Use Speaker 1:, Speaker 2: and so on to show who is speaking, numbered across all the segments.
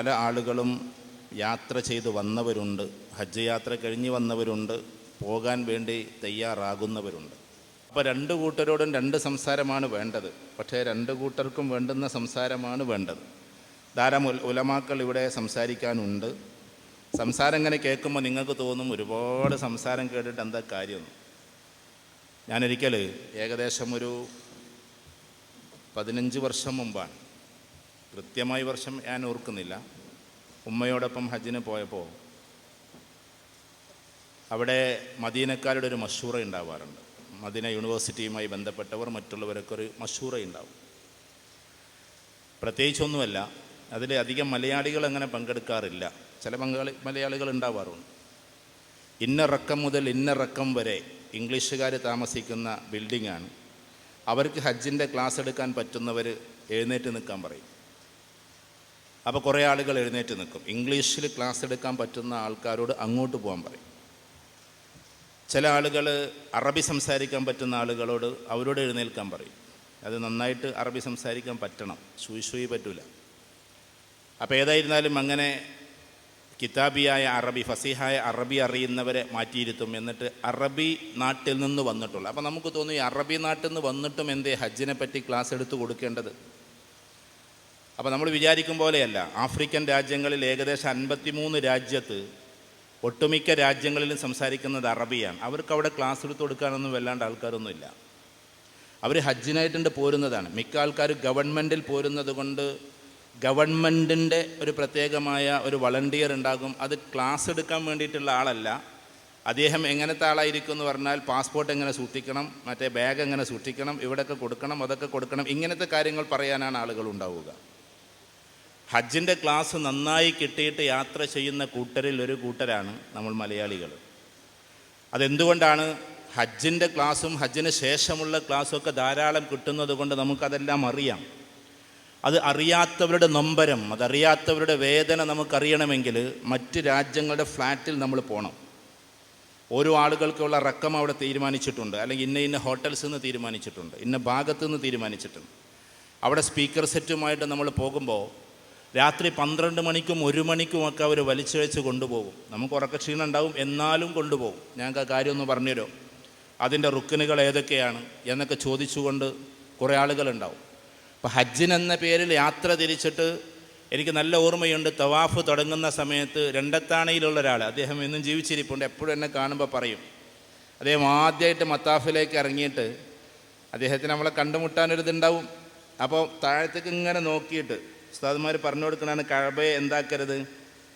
Speaker 1: പല ആളുകളും യാത്ര ചെയ്ത് വന്നവരുണ്ട് ഹജ്ജ് യാത്ര കഴിഞ്ഞ് വന്നവരുണ്ട് പോകാൻ വേണ്ടി തയ്യാറാകുന്നവരുണ്ട്. അപ്പോൾ രണ്ട് കൂട്ടരോടും രണ്ട് സംസാരമാണ് വേണ്ടത്. പക്ഷേ രണ്ട് കൂട്ടർക്കും വേണ്ടുന്ന സംസാരമാണ് വേണ്ടത്. ധാരാളം ഉലമാക്കൾ ഇവിടെ സംസാരിക്കാനുണ്ട്. സംസാരം ഇങ്ങനെ കേൾക്കുമ്പോൾ നിങ്ങൾക്ക് തോന്നും ഒരുപാട് സംസാരം കേട്ടിട്ട് എന്താ കാര്യം? ഞാനൊരിക്കൽ ഏകദേശം ഒരു പതിനഞ്ച് വർഷം മുമ്പാണ് കൃത്യമായി വർഷം ഞാൻ ഓർക്കുന്നില്ല. ഉമ്മയോടൊപ്പം ഹജ്ജിന് പോയപ്പോൾ അവിടെ മദീനക്കാരുടെ ഒരു മഷൂറ ഉണ്ടാവാറുണ്ട്. മദീന യൂണിവേഴ്സിറ്റിയുമായി ബന്ധപ്പെട്ടവർ മറ്റുള്ളവരൊക്കെ ഒരു മഷൂറ ഉണ്ടാവും. പ്രത്യേകിച്ചൊന്നുമല്ല അതിൽ അധികം മലയാളികൾ അങ്ങനെ പങ്കെടുക്കാറില്ല. ചില പങ്കാളി മലയാളികൾ ഉണ്ടാവാറുണ്ട്. ഇന്ന റക്കം മുതൽ ഇന്ന റക്കം വരെ ഇംഗ്ലീഷുകാർ താമസിക്കുന്ന ബിൽഡിങ്ങാണ്. അവർക്ക് ഹജ്ജിന്റെ ക്ലാസ് എടുക്കാൻ പറ്റുന്നവർ എഴുന്നേറ്റ് നിൽക്കാൻ പറയും. അപ്പോൾ കുറേ ആളുകൾ എഴുന്നേറ്റ് നിൽക്കും. ഇംഗ്ലീഷിൽ ക്ലാസ് എടുക്കാൻ പറ്റുന്ന ആൾക്കാരോട് അങ്ങോട്ട് പോകാൻ പറയും. ചില ആളുകൾ അറബി സംസാരിക്കാൻ പറ്റുന്ന ആളുകളോട് അവരോട് എഴുന്നേൽക്കാൻ പറയും. അത് നന്നായിട്ട് അറബി സംസാരിക്കാൻ പറ്റണം. സൂയി സൂയി പറ്റൂല. അപ്പോൾ ഏതായിരുന്നാലും അങ്ങനെ കിതാബിയായ അറബി ഫസീഹായ അറബി അറിയുന്നവരെ മാറ്റിയിരുത്തും. എന്നിട്ട് അറബി നാട്ടിൽ നിന്ന് വന്നിട്ടുള്ളൂ. അപ്പോൾ നമുക്ക് തോന്നും ഈ അറബി നാട്ടിൽ നിന്ന് വന്നിട്ടും എന്തേ ഹജ്ജിനെ പറ്റി ക്ലാസ് എടുത്ത് കൊടുക്കേണ്ടത്? അപ്പോൾ നമ്മൾ വിചാരിക്കും പോലെയല്ല. ആഫ്രിക്കൻ രാജ്യങ്ങളിൽ ഏകദേശം അൻപത്തിമൂന്ന് രാജ്യത്ത് ഒട്ടുമിക്ക രാജ്യങ്ങളിലും സംസാരിക്കുന്നത് അറബിയാണ്. അവർക്ക് അവിടെ ക്ലാസ് എടുത്ത് കൊടുക്കാനൊന്നും വല്ലാണ്ട് ആൾക്കാരൊന്നുമില്ല. അവർ ഹജ്ജിനായിട്ടുണ്ട് പോരുന്നതാണ്. മിക്ക ആൾക്കാർ ഗവൺമെന്റിൽ പോരുന്നത് കൊണ്ട് ഗവൺമെന്റിന്റെ ഒരു പ്രത്യേകമായ ഒരു വളണ്ടിയർ ഉണ്ടാകും. അത് ക്ലാസ് എടുക്കാൻ വേണ്ടിയിട്ടുള്ള ആളല്ല. അദ്ദേഹം എങ്ങനത്തെ ആളായിരിക്കും എന്ന് പറഞ്ഞാൽ പാസ്പോർട്ട് എങ്ങനെ സൂക്ഷിക്കണം മറ്റേ ബാഗ് എങ്ങനെ സൂക്ഷിക്കണം ഇവിടെയൊക്കെ കൊടുക്കണം അതൊക്കെ കൊടുക്കണം ഇങ്ങനത്തെ കാര്യങ്ങൾ പറയാനാണ് ആളുകൾ ഉണ്ടാവുക. ഹജ്ജിന്റെ ക്ലാസ് നന്നായി കിട്ടിയിട്ട് യാത്ര ചെയ്യുന്ന കൂട്ടരിൽ ഒരു കൂട്ടരാണ് നമ്മൾ മലയാളികൾ. അതെന്തുകൊണ്ടാണ് ഹജ്ജിന്റെ ക്ലാസ്സും ഹജ്ജിന് ശേഷമുള്ള ക്ലാസ്സും ഒക്കെ ധാരാളം കിട്ടുന്നത് കൊണ്ട് നമുക്കതെല്ലാം അറിയാം. അത് അറിയാത്തവരുടെ നൊമ്പരം അതറിയാത്തവരുടെ വേദന നമുക്കറിയണമെങ്കിൽ മറ്റ് രാജ്യങ്ങളുടെ ഫ്ലാറ്റിൽ നമ്മൾ പോകണം ഓരോ ആളുകൾക്കുള്ള റക്കം അവിടെ തീരുമാനിച്ചിട്ടുണ്ട് അല്ലെങ്കിൽ ഇന്ന ഇന്ന ഹോട്ടൽസ് നിന്ന് തീരുമാനിച്ചിട്ടുണ്ട് ഇന്ന ഭാഗത്തു നിന്ന് തീരുമാനിച്ചിട്ടുണ്ട്. അവിടെ സ്പീക്കർ സെറ്റുമായിട്ട് നമ്മൾ പോകുമ്പോൾ രാത്രി പന്ത്രണ്ട് മണിക്കും ഒരു മണിക്കും ഒക്കെ അവർ വെച്ച് കൊണ്ടുപോകും. നമുക്ക് ഉറക്ക ക്ഷീണം ഉണ്ടാവും എന്നാലും കൊണ്ടുപോകും. ഞങ്ങൾക്ക് ആ കാര്യമൊന്ന് പറഞ്ഞുതരോ അതിന്റെ റുക്കിനുകൾ ഏതൊക്കെയാണ് എന്നൊക്കെ ചോദിച്ചുകൊണ്ട് കുറേ ആളുകളുണ്ടാവും. അപ്പോൾ ഹജ്ജിനെന്ന പേരിൽ യാത്ര തിരിച്ചിട്ട് എനിക്ക് നല്ല ഓർമ്മയുണ്ട് തവാഫ് തുടങ്ങുന്ന സമയത്ത് രണ്ടത്താണയിലുള്ള ഒരാൾ അദ്ദേഹം എന്നും ജീവിച്ചിരിപ്പുണ്ട് എപ്പോഴും എന്നെ കാണുമ്പോൾ പറയും. അദ്ദേഹം ആദ്യമായിട്ട് മത്താഫിലേക്ക് ഇറങ്ങിയിട്ട് അദ്ദേഹത്തിന് നമ്മളെ കണ്ടുമുട്ടാനൊരിതുണ്ടാവും. അപ്പോൾ താഴത്തേക്ക് ഇങ്ങനെ നോക്കിയിട്ട് ഉസ്താദുമാർ പറഞ്ഞു കൊടുക്കണാണ് കഴബയെ എന്താക്കരുത്?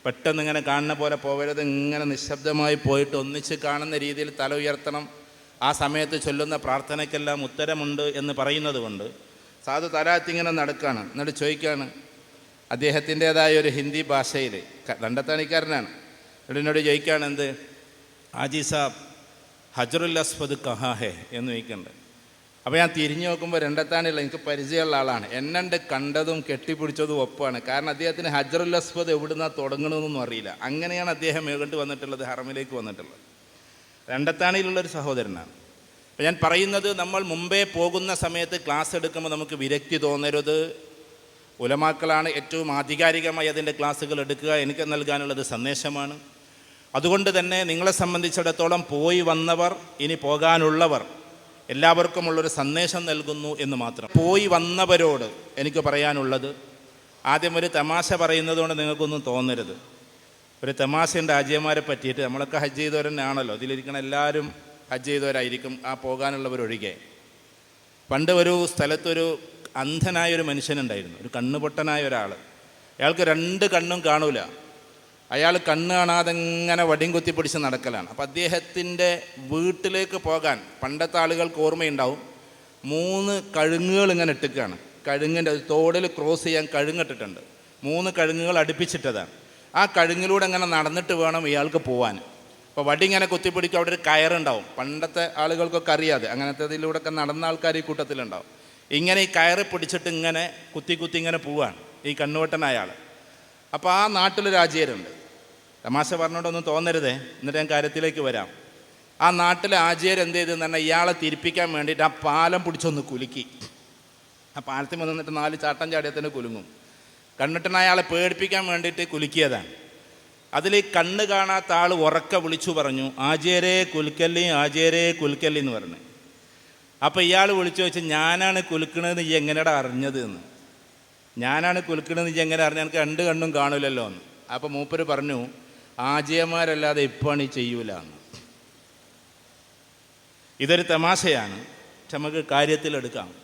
Speaker 1: പെട്ടെന്ന് ഇങ്ങനെ കാണുന്ന പോലെ പോകരുത്. ഇങ്ങനെ നിശബ്ദമായി പോയിട്ട് ഒന്നിച്ച് കാണുന്ന രീതിയിൽ തല ഉയർത്തണം. ആ സമയത്ത് ചൊല്ലുന്ന പ്രാർത്ഥനയ്ക്കെല്ലാം ഉത്തരമുണ്ട് എന്ന് പറയുന്നത് കൊണ്ട് സാധു തലാത്തിങ്ങനെ നടക്കുകയാണ് എന്നിട്ട് ചോദിക്കുകയാണ് അദ്ദേഹത്തിന്റേതായ ഒരു ഹിന്ദി ഭാഷയിൽ രണ്ടത്താണിക്കാരനാണ് എന്നോട് ചോദിക്കുകയാണ് എന്ത്? ആജി സാബ് ഹജറുൽ അസ്വദ് കഹാ എന്ന് ചോദിക്കുന്നുണ്ട്. അപ്പോൾ ഞാൻ തിരിഞ്ഞു നോക്കുമ്പോൾ രണ്ടത്താണില്ല എനിക്ക് പരിചയമുള്ള ആളാണ്. എന്നെ കണ്ടതും കെട്ടിപ്പിടിച്ചതും ഒപ്പമാണ് കാരണം അദ്ദേഹത്തിന് ഹജറുൽ അസ്വദ് എവിടുന്നാണ് തുടങ്ങണമെന്നൊന്നും അറിയില്ല. അങ്ങനെയാണ് അദ്ദേഹം ഏകണ്ട് വന്നിട്ടുള്ളത് ഹറമിലേക്ക് വന്നിട്ടുള്ളത്. രണ്ടത്താണിയിലുള്ളൊരു സഹോദരനാണ്. അപ്പോൾ ഞാൻ പറയുന്നത് നമ്മൾ മുമ്പേ പോകുന്ന സമയത്ത് ക്ലാസ് എടുക്കുമ്പോൾ നമുക്ക് വിരക്തി തോന്നരുത്. ഉലമാക്കളാണ് ഏറ്റവും ആധികാരികമായി അതിന്റെ ക്ലാസ്സുകൾ എടുക്കുക. എനിക്ക് നൽകാനുള്ളത് സന്ദേശമാണ്. അതുകൊണ്ട് തന്നെ നിങ്ങളെ സംബന്ധിച്ചിടത്തോളം പോയി വന്നവർ ഇനി പോകാനുള്ളവർ എല്ലാവർക്കുമുള്ളൊരു സന്ദേശം നൽകുന്നു എന്ന് മാത്രം. പോയി വന്നവരോട് എനിക്ക് പറയാനുള്ളത് ആദ്യം ഒരു തമാശ പറയുന്നത് കൊണ്ട് നിങ്ങൾക്കൊന്നും തോന്നരുത്. ഒരു തമാശയുണ്ട് അജയന്മാരെ പറ്റിയിട്ട്. നമ്മളൊക്കെ ഹജ്ജ് ചെയ്തവരെന്നാണല്ലോ. അതിലിരിക്കണ എല്ലാവരും ഹജ്ജ് ചെയ്തവരായിരിക്കും ആ പോകാനുള്ളവരൊഴികെ. പണ്ട് ഒരു സ്ഥലത്തൊരു അന്ധനായ ഒരു മനുഷ്യനുണ്ടായിരുന്നു. ഒരു കണ്ണുപൊട്ടനായ ഒരാൾ അയാൾക്ക് രണ്ട് കണ്ണും കാണൂല. അയാൾ കണ്ണ് കാണാതെ ഇങ്ങനെ വടിയും കുത്തി പിടിച്ച് നടക്കലാണ്. അപ്പം അദ്ദേഹത്തിന്റെ വീട്ടിലേക്ക് പോകാൻ പണ്ടത്തെ ആളുകൾക്ക് ഓർമ്മയുണ്ടാവും. മൂന്ന് കഴുങ്ങുകൾ ഇങ്ങനെ ഇട്ടിക്കുകയാണ് കഴുങ്ങിന്റെ തോടിൽ ക്രോസ് ചെയ്യാൻ കഴുങ്ങിട്ടിട്ടുണ്ട്. മൂന്ന് കഴുങ്ങുകൾ അടുപ്പിച്ചിട്ടതാണ്. ആ കഴുങ്ങിലൂടെ ഇങ്ങനെ നടന്നിട്ട് വേണം ഇയാൾക്ക് പോകാൻ അപ്പോൾ വടി ഇങ്ങനെ കുത്തിപ്പിടിക്കും അവിടെ ഒരു കയറുണ്ടാവും. പണ്ടത്തെ ആളുകൾക്കൊക്കെ അറിയാതെ അങ്ങനത്തെ ഇതിലൂടെ ഒക്കെ നടന്ന ആൾക്കാർ ഈ കൂട്ടത്തിലുണ്ടാവും. ഇങ്ങനെ ഈ കയറ് പിടിച്ചിട്ട് ഇങ്ങനെ കുത്തി കുത്തി ഇങ്ങനെ പോവാണ് ഈ കണ്ണുവട്ടനായ ആൾ അപ്പോൾ ആ നാട്ടിലൊരു ആചാര്യരുണ്ട് തമാശ പറഞ്ഞോണ്ടൊന്നും തോന്നരുതേ. എന്നിട്ട് ഞാൻ കാര്യത്തിലേക്ക് വരാം. ആ നാട്ടിലെ ആചാര്യർ എന്ത് ചെയ്തെന്ന് പറഞ്ഞാൽ ഇയാളെ തിരിപ്പിക്കാൻ വേണ്ടിയിട്ട് ആ പാലം പിടിച്ചൊന്ന് കുലുക്കി. ആ പാലത്തിൽ വന്ന് നിന്നിട്ട് നാല് ചാട്ടം ചാടിയത്തിന് കുലുങ്ങും. കണ്ണിട്ടൻ അയാളെ പേടിപ്പിക്കാൻ വേണ്ടിയിട്ട് കുലുക്കിയതാണ്. അതിൽ കണ്ണ് കാണാത്ത ആൾ ഉറക്ക വിളിച്ചു പറഞ്ഞു ആചേരെ കുലുക്കല്ലി ആചേരെ കുലുക്കല്ലി എന്ന് പറഞ്ഞു. അപ്പോൾ ഇയാൾ വിളിച്ചു വെച്ച് ഞാനാണ് കുലുക്കണതെന്ന് ഈ എങ്ങനെയാണ് അറിഞ്ഞത് എന്ന്? ഞാനാണ് കുലുക്കണതെന്ന് ഈ എങ്ങനെ അറിഞ്ഞ എനിക്ക് രണ്ട് കണ്ണും കാണില്ലല്ലോ എന്ന്. അപ്പോൾ മൂപ്പര് പറഞ്ഞു ആജയന്മാരല്ലാതെ ഇപ്പാണ് ഈ ചെയ്യൂല. എന്ന് ഇതൊരു തമാശയാണ്. നമുക്ക് കാര്യത്തിലെടുക്കാം.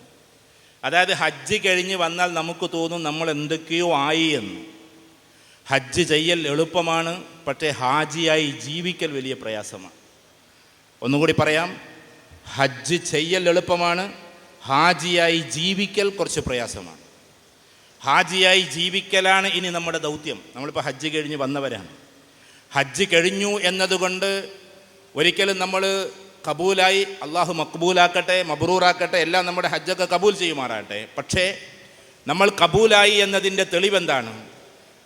Speaker 1: അതായത് ഹജ്ജ് കഴിഞ്ഞ് വന്നാൽ നമുക്ക് തോന്നും നമ്മൾ എന്തൊക്കെയോ ആയി എന്ന്. ഹജ്ജ് ചെയ്യൽ എളുപ്പമാണ് പക്ഷേ ഹാജിയായി ജീവിക്കൽ വലിയ പ്രയാസമാണ്. ഒന്നുകൂടി പറയാം. ഹജ്ജ് ചെയ്യൽ എളുപ്പമാണ് ഹാജിയായി ജീവിക്കൽ കുറച്ച് പ്രയാസമാണ്. ഹാജിയായി ജീവിക്കലാണ് ഇനി നമ്മുടെ ദൗത്യം. നമ്മളിപ്പോൾ ഹജ്ജ് കഴിഞ്ഞ് വന്നവരാണ്. ഹജ്ജ് കഴിഞ്ഞു എന്നതുകൊണ്ട് ഒരിക്കലും നമ്മൾ കബൂലായി അള്ളാഹു മക്ബൂലാക്കട്ടെ മബ്രൂറാക്കട്ടെ എല്ലാം നമ്മുടെ ഹജ്ജൊക്കെ കബൂൽ ചെയ്യുമാറാകട്ടെ. പക്ഷേ നമ്മൾ കബൂലായി എന്നതിന്റെ തെളിവെന്താണ്?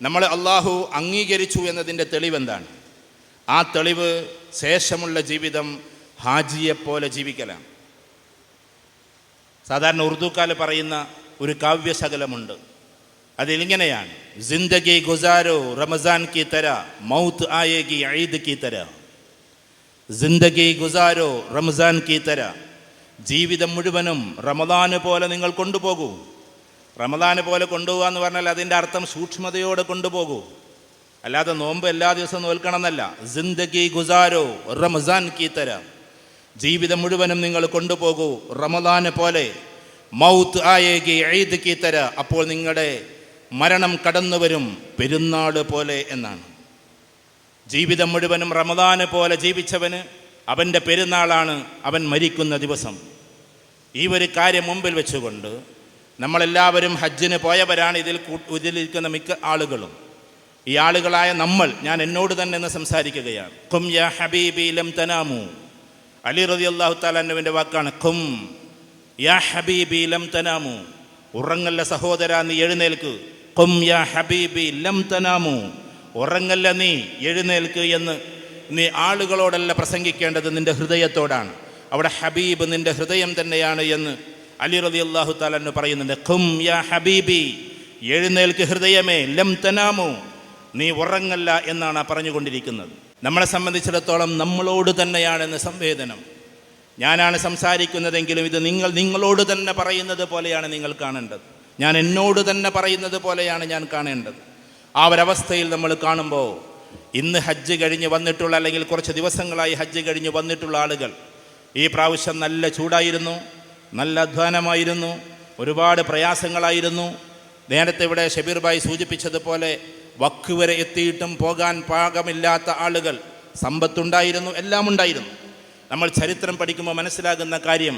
Speaker 1: നമ്മൾ അള്ളാഹു അംഗീകരിച്ചു എന്നതിന്റെ തെളിവെന്താണ്? ആ തെളിവ് ശേഷമുള്ള ജീവിതം ഹാജിയെപ്പോലെ ജീവിക്കലാണ്. സാധാരണ ഉറുദുക്കാൽ പറയുന്ന ഒരു കാവ്യശകലമുണ്ട്. അതിലിങ്ങനെയാണ്. ജിന്ദഗി ഗുസാരോ റമസാൻ കി തര മൗത്ത് ആയേഗി ഈദ് കി തര. ജിന്ദഗി ഗുസാരോ റമസാൻ കി തര. ജീവിതം മുഴുവനും റമദാന് പോലെ നിങ്ങൾ കൊണ്ടുപോകൂ. റമദാന് പോലെ കൊണ്ടുപോകുക എന്ന് പറഞ്ഞാൽ അതിന്റെ അർത്ഥം സൂക്ഷ്മതയോടെ കൊണ്ടുപോകൂ. അല്ലാതെ നോമ്പ് എല്ലാ ദിവസവും നോൽക്കണമെന്നല്ല. ജിന്ദഗി ഗുസാരോ റമസാൻ കി തര. ജീവിതം മുഴുവനും നിങ്ങൾ കൊണ്ടുപോകൂ റമദാന് പോലെ. മൗത്ത് ആയേഗി ഈദ് കി തര. അപ്പോൾ നിങ്ങളുടെ മരണം കടന്നു വരും പോലെ എന്നാണ്. ജീവിതം മുഴുവനും റമദാന് പോലെ ജീവിച്ചവന് അവന്റെ പെരുന്നാളാണ് അവൻ മരിക്കുന്ന ദിവസം. ഈ ഒരു കാര്യം മുമ്പിൽ വെച്ചുകൊണ്ട് നമ്മളെല്ലാവരും ഹജ്ജിന് പോയവരാണ് ഇതിൽ ഇതിലിരിക്കുന്ന മിക്ക ആളുകളും. ഈ ആളുകളായ നമ്മൾ ഞാൻ എന്നോട് തന്നെ എന്ന് സംസാരിക്കുകയാണ്. കും യാ ഹബീബി ലം തനാമു. അലി റതി അള്ളാഹു താലാന്നുവിന്റെ വാക്കാണ് കും യാ ഹബീബി ലം തനാമു. ഉറങ്ങല്ല സഹോദര നീ എഴുന്നേൽക്ക്. കും യാ ഹബീബി ലം തനാമു. ഉറങ്ങല്ല നീ എഴുന്നേൽക്ക് എന്ന് നീ ആളുകളോടല്ല പ്രസംഗിക്കേണ്ടത് നിന്റെ ഹൃദയത്തോടാണ്. അവിടെ ഹബീബ് നിന്റെ ഹൃദയം തന്നെയാണ് എന്ന് അലി റതി അള്ളാഹു താലു പറയുന്നുണ്ട്. ഖും യാ ഹബീബി എഴുന്നേൽക്ക് ഹൃദയമേ ലം തനാമു. നീ ഉറങ്ങല്ല എന്നാണ് പറഞ്ഞുകൊണ്ടിരിക്കുന്നത്. നമ്മളെ സംബന്ധിച്ചിടത്തോളം നമ്മളോട് തന്നെയാണെന്ന് സംവേദനം. ഞാനാണ് സംസാരിക്കുന്നതെങ്കിലും ഇത് നിങ്ങൾ നിങ്ങളോട് തന്നെ പറയുന്നത് പോലെയാണ് നിങ്ങൾ കാണേണ്ടത്. ഞാൻ എന്നോട് തന്നെ പറയുന്നത് പോലെയാണ് ഞാൻ കാണേണ്ടത്. ആ ഒരവസ്ഥയിൽ നമ്മൾ കാണുമ്പോൾ ഇന്ന് ഹജ്ജ് കഴിഞ്ഞ് വന്നിട്ടുള്ള അല്ലെങ്കിൽ കുറച്ച് ദിവസങ്ങളായി ഹജ്ജ് കഴിഞ്ഞ് വന്നിട്ടുള്ള ആളുകൾ ഈ പ്രാവശ്യം നല്ല ചൂടായിരുന്നു നല്ല അധ്വാനമായിരുന്നു ഒരുപാട് പ്രയാസങ്ങളായിരുന്നു. നേരത്തെ ഇവിടെ ഷബീർ ഭായി സൂചിപ്പിച്ചതുപോലെ വക്ക് വരെ എത്തിയിട്ടും പോകാൻ പാകമില്ലാത്ത ആളുകൾ സമ്പത്തുണ്ടായിരുന്നു എല്ലാം ഉണ്ടായിരുന്നു നമ്മൾ ചരിത്രം പഠിക്കുമ്പോൾ മനസ്സിലാകുന്ന കാര്യം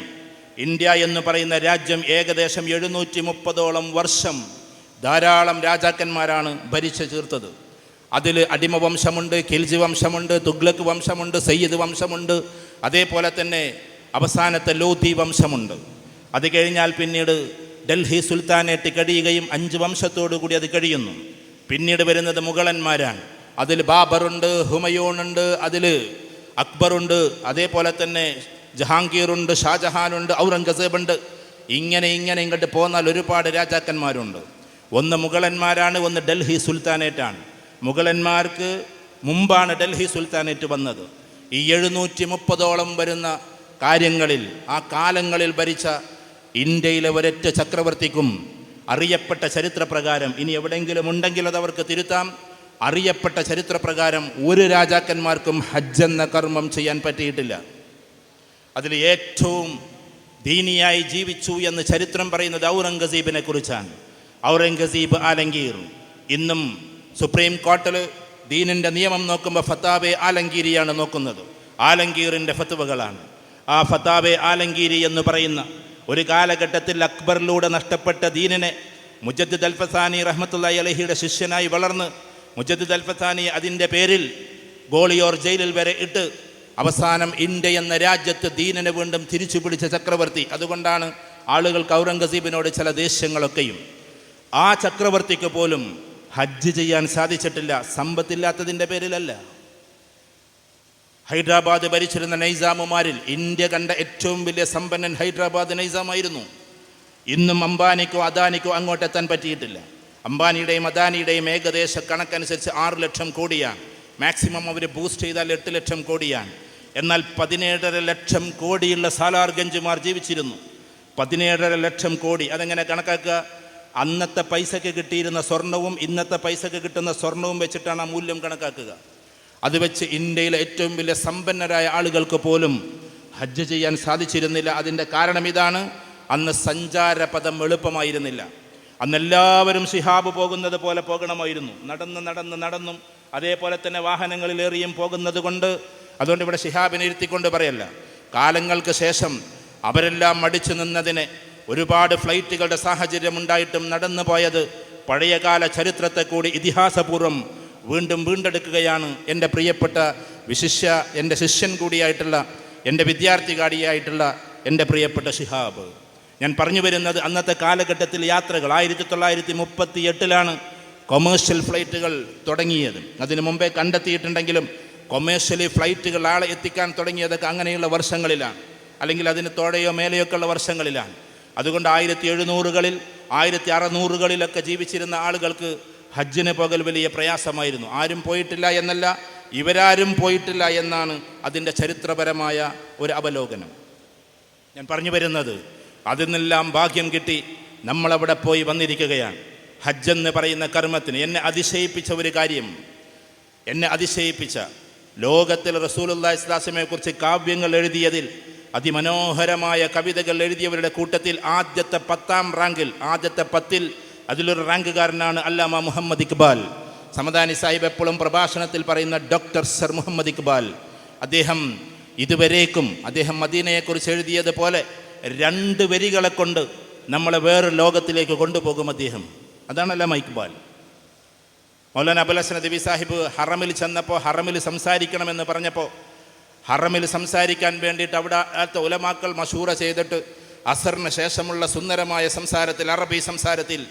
Speaker 1: ഇന്ത്യ എന്ന് പറയുന്ന രാജ്യം ഏകദേശം എഴുന്നൂറ്റി മുപ്പതോളം വർഷം ധാരാളം രാജാക്കന്മാരാണ് ഭരിച്ചു തീർത്തത്. അതിൽ അടിമ വംശമുണ്ട് ഖിൽജി വംശമുണ്ട് തുഗ്ലക്ക് വംശമുണ്ട് സയ്യിദ് വംശമുണ്ട് അതേപോലെ തന്നെ അവസാനത്തെ ലോധി വംശമുണ്ട്. അത് കഴിഞ്ഞാൽ പിന്നീട് ഡൽഹി സുൽത്താനേറ്റ് കഴിയുകയും അഞ്ച് വംശത്തോടു കൂടി അത് കഴിയുന്നു. പിന്നീട് വരുന്നത് മുഗളന്മാരാണ്. അതിൽ ബാബറുണ്ട് ഹുമയൂണുണ്ട് അതിൽ അക്ബറുണ്ട് അതേപോലെ തന്നെ ജഹാംഗീറുണ്ട് ഷാജഹാനുണ്ട് ഔറംഗസേബുണ്ട്. ഇങ്ങനെ ഇങ്ങനെ ഇങ്ങോട്ട് പോന്നാൽ ഒരുപാട് രാജാക്കന്മാരുണ്ട്. ഒന്ന് മുഗളന്മാരാണ് ഒന്ന് ഡൽഹി സുൽത്താനേറ്റാണ്. മുഗളന്മാർക്ക് മുമ്പാണ് ഡൽഹി സുൽത്താനേറ്റ് വന്നത്. ഈ എഴുന്നൂറ്റി മുപ്പതോളം വരുന്ന കാര്യങ്ങളിൽ ആ കാലങ്ങളിൽ ഭരിച്ച ഇന്ത്യയിലെ ഒരൊറ്റ ചക്രവർത്തിക്കും അറിയപ്പെട്ട ചരിത്രപ്രകാരം ഇനി എവിടെയെങ്കിലും ഉണ്ടെങ്കിൽ അത് അവർക്ക് തിരുത്താം. അറിയപ്പെട്ട ചരിത്രപ്രകാരം ഒരു രാജാക്കന്മാർക്കും ഹജ്ജ് എന്ന കർമ്മം ചെയ്യാൻ പറ്റിയിട്ടില്ല. അതിൽ ഏറ്റവും ദീനിയായി ജീവിച്ചു എന്ന് ചരിത്രം പറയുന്നത് ഔറംഗസീബിനെ കുറിച്ചാണ്. ഔറംഗസീബ് ആലങ്കീർ. ഇന്നും സുപ്രീം കോർട്ടിൽ ദീനിന്റെ നിയമം നോക്കുമ്പോൾ ഫത്താബെ ആലങ്കീരിയാണ് നോക്കുന്നത്. ആലങ്കീറിന്റെ ഫത്തുവകളാണ് ആ ഫത്താബെ ആലങ്കീരി എന്ന് പറയുന്ന ഒരു കാലഘട്ടത്തിൽ അക്ബറിലൂടെ നഷ്ടപ്പെട്ട ദീനിനെ മുജദ്ദിദ് അൽഫസാനി റഹ്മത്തുല്ലായി അലഹിയുടെ ശിഷ്യനായി വളർന്ന് മുജദ്ദിദ് അൽഫസാനി അതിന്റെ പേരിൽ ഗോളിയോർ ജയിലിൽ വരെ ഇട്ട് അവസാനം ഇന്ത്യ എന്ന രാജ്യത്ത് ദീനനെ വീണ്ടും തിരിച്ചു പിടിച്ച ചക്രവർത്തി. അതുകൊണ്ടാണ് ആളുകൾ ഔറംഗസീബിനോട് ചില ദേഷ്യങ്ങളൊക്കെയും. ആ ചക്രവർത്തിക്ക് പോലും ഹജ്ജ് ചെയ്യാൻ സാധിച്ചിട്ടില്ല. സമ്പത്തില്ലാത്തതിന്റെ പേരിലല്ല. ഹൈദരാബാദ് ഭരിച്ചിരുന്ന നൈസാമുമാരിൽ ഇന്ത്യ കണ്ട ഏറ്റവും വലിയ സമ്പന്നൻ ഹൈദരാബാദ് നൈസാമായിരുന്നു. ഇന്നും അംബാനിക്കോ അദാനിക്കോ അങ്ങോട്ടെത്താൻ പറ്റിയിട്ടില്ല. അംബാനിയുടെയും അദാനിയുടെയും ഏകദേശ കണക്കനുസരിച്ച് ആറ് ലക്ഷം കോടിയാണ്. മാക്സിമം അവർ ബൂസ്റ്റ് ചെയ്താൽ എട്ട് ലക്ഷം കോടിയാണ്. എന്നാൽ പതിനേഴര ലക്ഷം കോടിയുള്ള സാലാർ ഗഞ്ചുമാർ ജീവിച്ചിരുന്നു. പതിനേഴര ലക്ഷം കോടി അതെങ്ങനെ കണക്കാക്കുക? അന്നത്തെ പൈസയ്ക്ക് കിട്ടിയിരുന്ന സ്വർണവും ഇന്നത്തെ പൈസയ്ക്ക് കിട്ടുന്ന സ്വർണവും വെച്ചിട്ടാണ് ആ മൂല്യം കണക്കാക്കുക. അത് വെച്ച് ഇന്ത്യയിലെ ഏറ്റവും വലിയ സമ്പന്നരായ ആളുകൾക്ക് പോലും ഹജ്ജ് ചെയ്യാൻ സാധിച്ചിരുന്നില്ല. അതിന്റെ കാരണം ഇതാണ് അന്ന് സഞ്ചാരപഥം എളുപ്പമായിരുന്നില്ല. അന്ന് എല്ലാവരും ശിഹാബ് പോകുന്നത് പോലെ പോകണമായിരുന്നു. നടന്ന് നടന്ന് നടന്നും അതേപോലെ തന്നെ വാഹനങ്ങളിലേറിയും പോകുന്നത് കൊണ്ട് അതുകൊണ്ട് ഇവിടെ ശിഹാബിനെ ഇരുത്തിക്കൊണ്ട് പറയല്ല. കാലങ്ങൾക്ക് ശേഷം അവരെല്ലാം മടിച്ചു നിന്നതിന് ഒരുപാട് ഫ്ലൈറ്റുകളുടെ സാഹചര്യം ഉണ്ടായിട്ടും നടന്നു പോയത് പഴയകാല ചരിത്രത്തെ കൂടി ഇതിഹാസപൂർവം വീണ്ടും വീണ്ടെടുക്കുകയാണ് എന്റെ പ്രിയപ്പെട്ട വിശിഷ്യ എന്റെ ശിഷ്യൻ കൂടിയായിട്ടുള്ള എന്റെ വിദ്യാർത്ഥി കാടിയായിട്ടുള്ള എന്റെ പ്രിയപ്പെട്ട ഷിഹാബ് ഞാൻ പറഞ്ഞു വരുന്നത് അന്നത്തെ കാലഘട്ടത്തിൽ യാത്രകൾ ആയിരത്തി തൊള്ളായിരത്തി മുപ്പത്തി എട്ടിലാണ് കൊമേഴ്ഷ്യൽ ഫ്ലൈറ്റുകൾ തുടങ്ങിയത്. അതിനു മുമ്പേ കണ്ടെത്തിയിട്ടുണ്ടെങ്കിലും കൊമേഴ്ഷ്യലി ഫ്ലൈറ്റുകൾ ആളെ എത്തിക്കാൻ തുടങ്ങിയതൊക്കെ അങ്ങനെയുള്ള വർഷങ്ങളിലാണ്. അല്ലെങ്കിൽ അതിന് തോഴയോ മേലെയൊക്കെ ഉള്ള വർഷങ്ങളിലാണ്. അതുകൊണ്ട് ആയിരത്തി എഴുന്നൂറുകളിൽ ആയിരത്തി അറുന്നൂറുകളിലൊക്കെ ജീവിച്ചിരുന്ന ആളുകൾക്ക് ഹജ്ജിന് പകൽ വലിയ പ്രയാസമായിരുന്നു. ആരും പോയിട്ടില്ല എന്നല്ല ഇവരാരും പോയിട്ടില്ല എന്നാണ് അതിന്റെ ചരിത്രപരമായ ഒരു അവലോകനം. ഞാൻ പറഞ്ഞു വരുന്നത് അതിൽ നിന്നെല്ലാം ഭാഗ്യം കിട്ടി നമ്മളവിടെ പോയി വന്നിരിക്കുകയാണ്. ഹജ്ജെന്ന് പറയുന്ന കർമ്മത്തിന് എന്നെ അതിശയിപ്പിച്ച ഒരു കാര്യം എന്നെ അതിശയിപ്പിച്ച ലോകത്തിൽ റസൂലുല്ലാ ഇസ്ലാസിനെ കുറിച്ച് കാവ്യങ്ങൾ എഴുതിയതിൽ അതിമനോഹരമായ കവിതകൾ എഴുതിയവരുടെ കൂട്ടത്തിൽ ആദ്യത്തെ പത്താം റാങ്കിൽ ആദ്യത്തെ പത്തിൽ അതിലൊരു റാങ്കുകാരനാണ് അല്ലാമ മുഹമ്മദ് ഇക്ബാൽ. സമദാനി സാഹിബ് എപ്പോഴും പ്രഭാഷണത്തിൽ പറയുന്ന ഡോക്ടർ സർ മുഹമ്മദ് ഇക്ബാൽ. അദ്ദേഹം ഇതുവരേക്കും അദ്ദേഹം മദീനയെക്കുറിച്ച് എഴുതിയതുപോലെ രണ്ട് വരികളെ കൊണ്ട് നമ്മളെ വേറൊരു ലോകത്തിലേക്ക് കൊണ്ടുപോകും അദ്ദേഹം. അതാണ് അല്ലാമ ഇക്ബാൽ. മൗലാന അബുലഹസൻ ഹസൻ സാഹിബ് ഹറമിൽ ചെന്നപ്പോൾ ഹറമിൽ സംസാരിക്കണമെന്ന് പറഞ്ഞപ്പോൾ ഹറമിൽ സംസാരിക്കാൻ വേണ്ടിയിട്ട് അവിടെ അടുത്ത ഉലമാക്കൾ മഷൂറ ചെയ്തിട്ട് അസറിന് ശേഷമുള്ള സുന്ദരമായ സംസാരത്തിൽ അറബി സംസാരത്തിൽ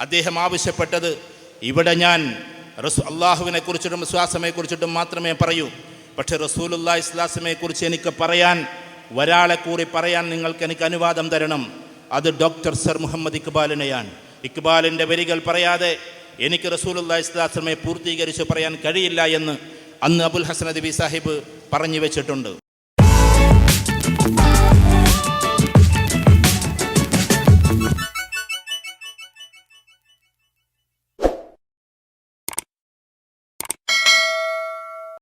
Speaker 1: അദ്ദേഹം ആവശ്യപ്പെട്ടത് ഇവിടെ ഞാൻ റസു അള്ളാഹുവിനെ കുറിച്ചിട്ടും വിശ്വാസമെ കുറിച്ചിട്ടും മാത്രമേ പറയൂ. പക്ഷേ റസൂലുല്ലാ ഇസ്ലാസമെ കുറിച്ച് എനിക്ക് പറയാൻ ഒരാളെ കൂടി പറയാൻ നിങ്ങൾക്ക് എനിക്ക് അനുവാദം തരണം. അത് ഡോക്ടർ സർ മുഹമ്മദ് ഇക്ബാലിനെയാണ്. ഇക്ബാലിന്റെ വരികൾ പറയാതെ എനിക്ക് റസൂലുല്ലാ ഇസ്ലാസ്ലമെ പൂർത്തീകരിച്ച് പറയാൻ കഴിയില്ല എന്ന് അന്ന് അബുൽ ഹസൻ നബി സാഹിബ് പറഞ്ഞു വെച്ചിട്ടുണ്ട്.